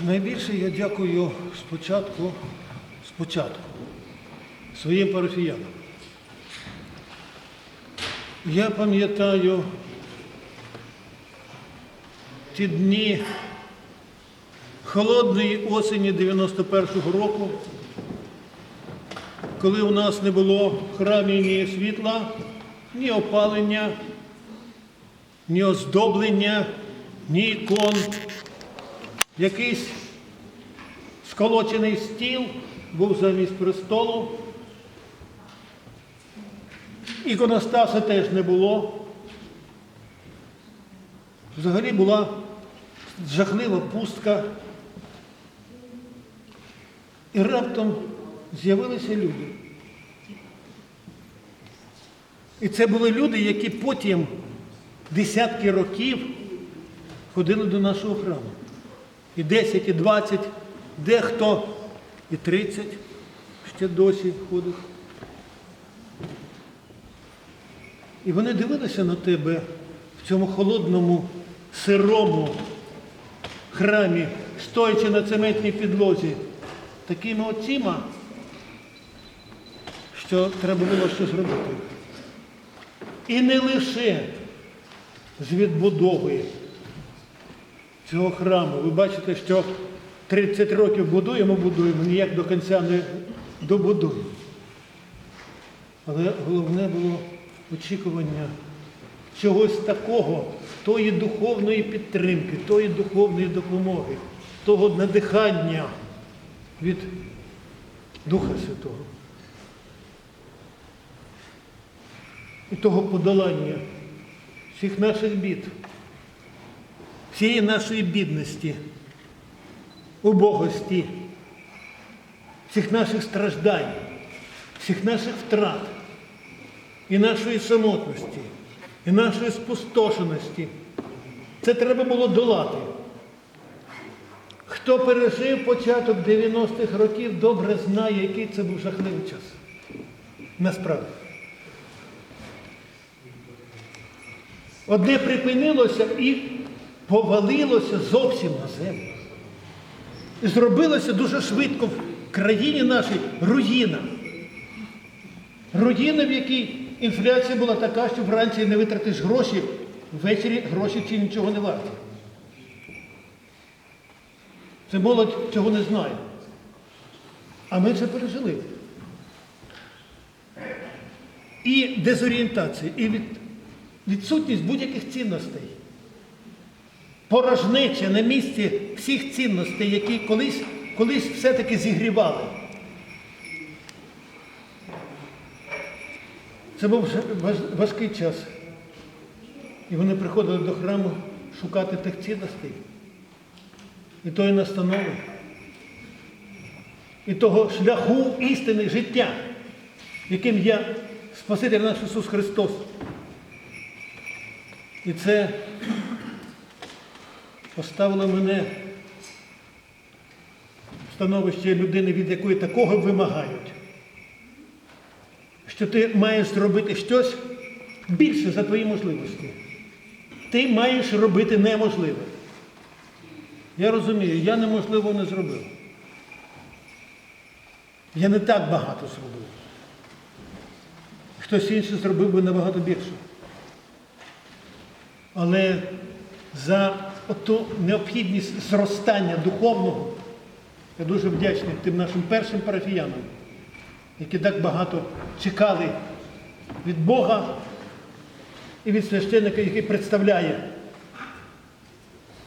Найбільше я дякую спочатку, спочатку своїм парафіянам. Я пам'ятаю ті дні холодної осені 91-го року, коли у нас не було в храмі ні світла, ні опалення, ні оздоблення, ні ікон. Якийсь сколочений стіл був замість престолу. Іконостаса теж не було. Взагалі була жахлива пустка. І раптом з'явилися люди. І це були люди, які потім десятки років ходили до нашого храму. І 10, і 20, дехто і 30 ще досі ходить. І вони дивилися на тебе в цьому холодному, сирому храмі, стоячи на цементній підлозі, такими очима, що треба було щось робити. І не лише з відбудови цього храму. Ви бачите, що 30 років будуємо, будуємо, ніяк до кінця не добудуємо. Але головне було очікування чогось такого, тої духовної підтримки, тої духовної допомоги, того надихання від Духа Святого. І того подолання всіх наших бід, всієї нашої бідності, убогості, всіх наших страждань, всіх наших втрат, і нашої самотності, і нашої спустошеності. Це треба було долати. Хто пережив початок 90-х років, добре знає, який це був жахливий час. Насправді. Одне припинилося і повалилося зовсім на землю. І зробилося дуже швидко в країні нашій руїна. Руїна, в якій інфляція була така, що вранці не витратиш гроші, ввечері гроші чи нічого не варті. Це молодь цього не знає. А ми це пережили. І дезорієнтація, і від, відсутність будь-яких цінностей. Порожнеча на місці всіх цінностей, які колись, колись все-таки зігрівали. Це був важкий час. І вони приходили до храму шукати тих цінностей. І тої настанови. І того шляху істини життя, яким є Спаситель наш Ісус Христос. І це поставило мене в становище людини, від якої такого вимагають що ти маєш зробити щось більше за твої можливості. Ти маєш робити неможливе. Я розумію, я неможливо не зробив. Я не так багато зробив. Хтось інший зробив би набагато більше. Але за ту необхідність зростання духовного я дуже вдячний тим нашим першим парафіянам які так багато чекали від Бога і від священника, який представляє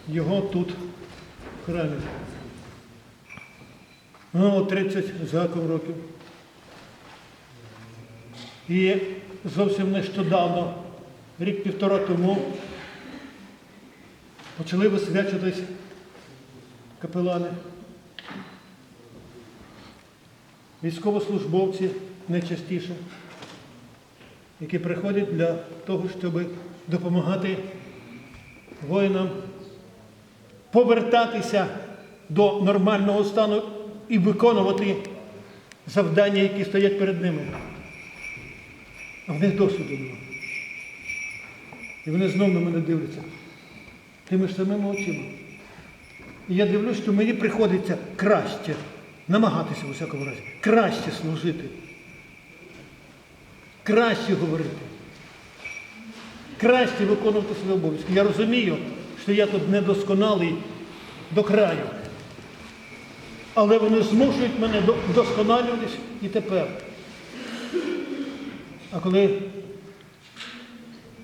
його тут в храмі. Ну, 30 з гаком років. І зовсім нещодавно, рік-півтора тому, почали висвячуватись капелани. військовослужбовці найчастіше, які приходять для того, щоб допомагати воїнам повертатися до нормального стану і виконувати завдання, які стоять перед ними. А в них досвіду немає. І вони знов на мене дивляться тими ж самими очима. І я дивлюсь, що мені приходиться краще намагатися у всякому разі, краще служити, краще говорити, краще виконувати свої обов'язки. Я розумію, що я тут недосконалий до краю. Але вони змушують мене до- вдосконалюватись і тепер. А коли,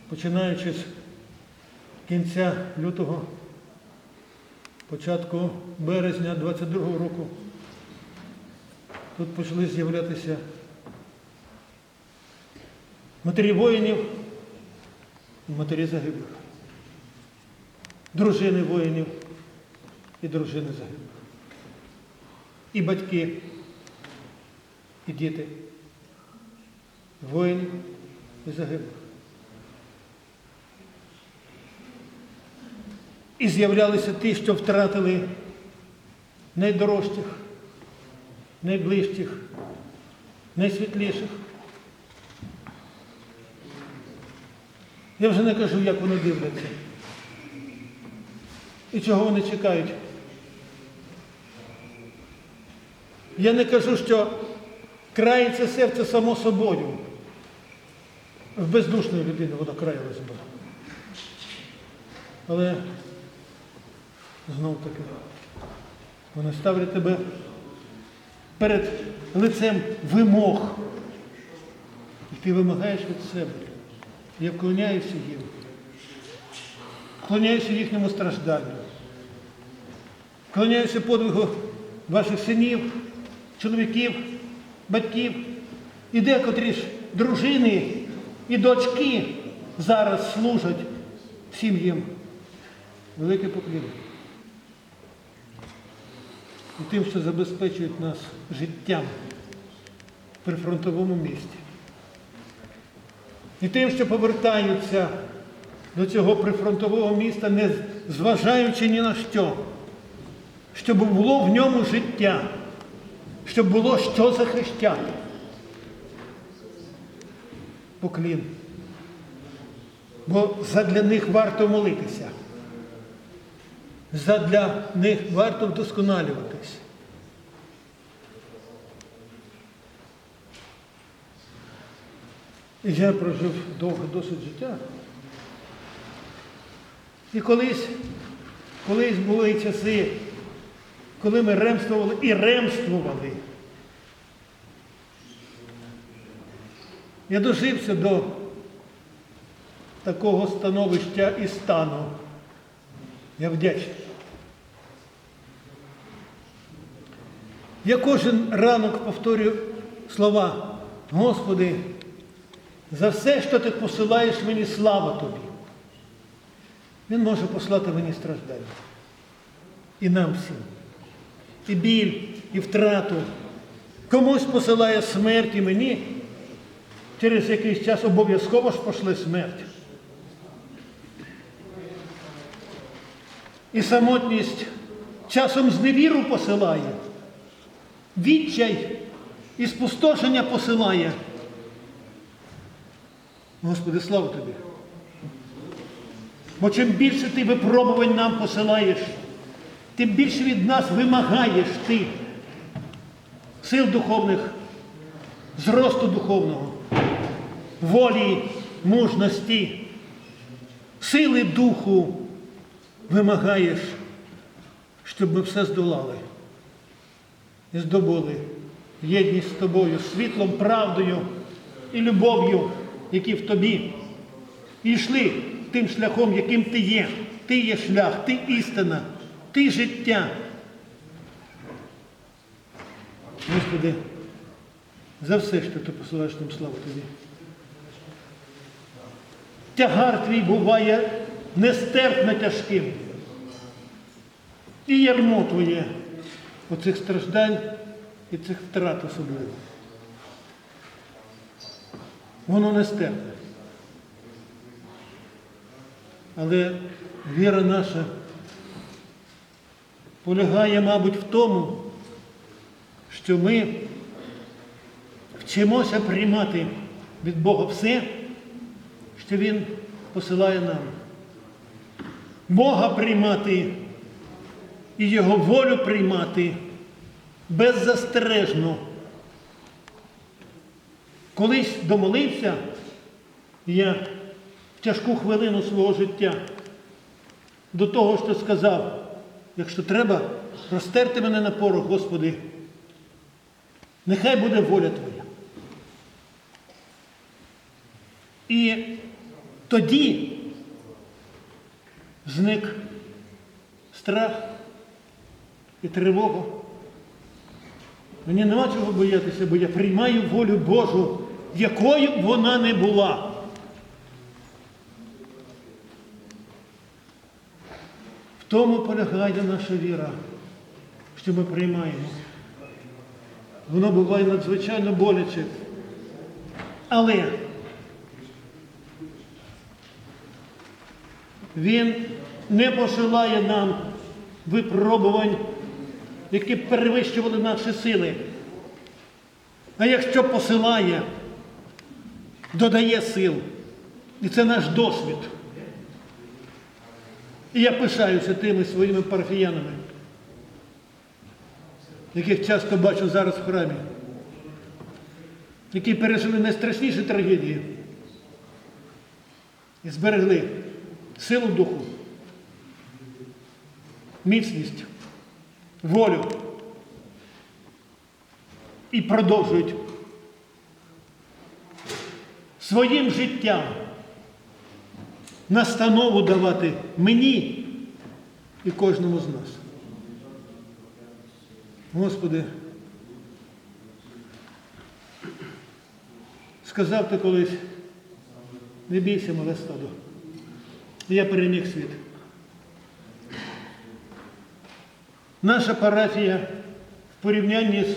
починаючи з кінця лютого, початку березня 22-го року, тут почали з'являтися матері воїнів і матері загиблих, дружини воїнів і дружини загиблих, і батьки, і діти. Воїнів і загиблих. І з'являлися ті, що втратили найдорожчих, найближчих, найсвітліших. Я вже не кажу, як вони дивляться. І чого вони чекають. Я не кажу, що крається серце само собою. В бездушної людини воно краялось би. Але знов таки вони ставлять тебе перед лицем вимог. І ти вимагаєш від себе. Я вклоняюся їм. Вклоняюся їхньому стражданню. Вклоняюся подвигу ваших синів, чоловіків, батьків. І декотрі ж дружини і дочки зараз служать всім їм. Великий поклін. І тим, що забезпечують нас життям при фронтовому місті. І тим, що повертаються до цього прифронтового міста, не зважаючи ні на що, щоб було в ньому життя, щоб було що захищати. Поклін. Бо задля них варто молитися. Задля них варто вдосконалюватись. І я прожив довго досить життя. І колись, колись були часи, коли ми ремствували і ремствували. Я дожився до такого становища і стану. Я вдячний. Я кожен ранок повторюю слова, Господи, за все, що ти посилаєш мені, слава тобі. Він може послати мені страждання. І нам всім. І біль, і втрату. Комусь посилає смерть і мені. Через якийсь час обов'язково ж пошле смерть. Самотність часом зневіру посилає, відчай і спустошення посилає. Господи, слава тобі. Бо чим більше ти випробувань нам посилаєш, тим більше від нас вимагаєш ти сил духовних, зросту духовного, волі, мужності, сили духу вимагаєш, щоб ми все здолали і здобули єдність з тобою, світлом, правдою і любов'ю, які в тобі. І йшли тим шляхом, яким ти є. Ти є шлях, ти істина, ти життя. Господи, за все, що ти посилаєш нам славу тобі. Тягар твій буває нестерпно тяжким. І ярмо твоє оцих страждань і цих втрат особливо. Воно нестерпне. Але віра наша полягає, мабуть, в тому, що ми вчимося приймати від Бога все, що Він посилає нам. Бога приймати і Його волю приймати беззастережно. Колись домолився, я в тяжку хвилину свого життя до того, що сказав, якщо треба, розтерти мене на порох, Господи, нехай буде воля Твоя. І тоді зник страх і тривога. Мені нема чого боятися, бо я приймаю волю Божу, якою б вона не була. В тому полягає наша віра, що ми приймаємо. Воно буває надзвичайно боляче. Але Він не посилає нам випробувань, які перевищували наші сили. А якщо посилає, додає сил. І це наш досвід. І я пишаюся тими своїми парафіянами, яких часто бачу зараз в храмі, які пережили найстрашніші трагедії і зберегли силу духу, міцність, волю і продовжують своїм життям настанову давати мені і кожному з нас. Господи, сказав ти колись, не бійся, мале стадо. Я переміг світ. Наша парафія в порівнянні з